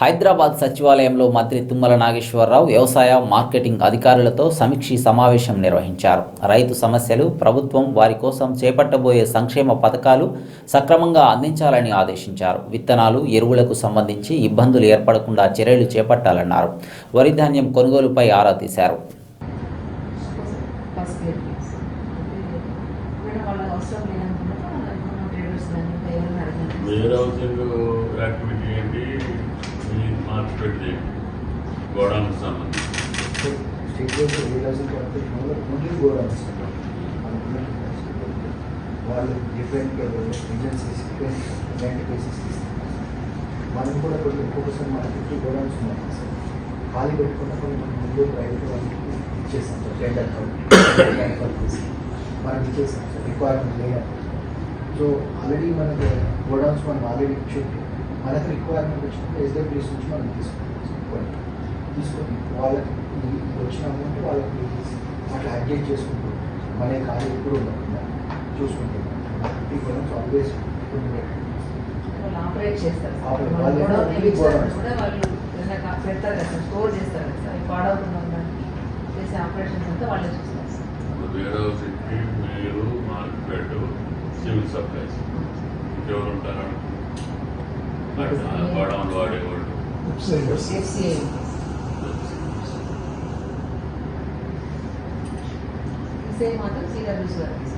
హైదరాబాద్ సచివాలయంలో మంత్రి తుమ్మల నాగేశ్వరరావు వ్యవసాయ మార్కెటింగ్ అధికారులతో సమీక్షీ సమావేశం నిర్వహించారు. రైతు సమస్యలు ప్రభుత్వం వారి కోసం చేపట్టబోయే సంక్షేమ పథకాలు సక్రమంగా అందించాలని ఆదేశించారు. విత్తనాలు ఎరువులకు సంబంధించి ఇబ్బందులు ఏర్పడకుండా చర్యలు చేపట్టాలన్నారు. వరి ధాన్యం కొనుగోలుపై ఆరా తీశారు. వేర్ యాక్టివిటీ ఏంటి? మార్కెట్ ఏంటి గోడౌన్ సంబంధించి. వాళ్ళు డిఫరెంట్ ఏజెన్సీస్ డిఫరెంట్ ప్లేసెస్ తీసుకుంటారు మనం కూడా కొన్ని ఒక్కొక్కసారి మన ఫిఫ్టీ గోడౌన్స్ ఉన్నాయి సార్ ఖాళీ పెట్టుకున్నప్పుడు మనం ముందు ప్రైవేట్ వాళ్ళకి ఇచ్చేసాం సార్ టెండర్ చేసి మనం ఇచ్చేసాం సార్ రిక్వైర్మెంట్ లేనప్పుడు సో ఆల్రెడీ మనకు గోడౌన్స్ మనం ఆల్రెడీ ఇచ్చుంటే మనకు రిక్వైర్మెంట్ వచ్చినప్పుడు ఎస్డబ్ల్యూఎస్ నుంచి మనం తీసుకుంటాం. తీసుకొని వాళ్ళకి వచ్చిన అమౌంట్ వాళ్ళకి అట్లా అడ్జస్ట్ చేసుకుంటూ మన ఖాళీ ఎప్పుడు ఉండకుండా చూసుకుంటాం ఆల్వేస్ వాళ్ళు ఆపరేట్ చేస్తారు. పెడతారు కదా స్టోర్ కదా సార్. చేసే ఆపరేషన్స్ అంతా వాళ్ళే చూస్తారు. సార్ వేర్ హౌసింగ్కి మీరు మార్కెట్ సివిల్ సప్లైస్ ఇంకెవరు ఉంటారు? గోడౌన్ వాడేవాళ్ళు ఎఫ్సిఐ మాత్రం సిడబ్ల్యూసి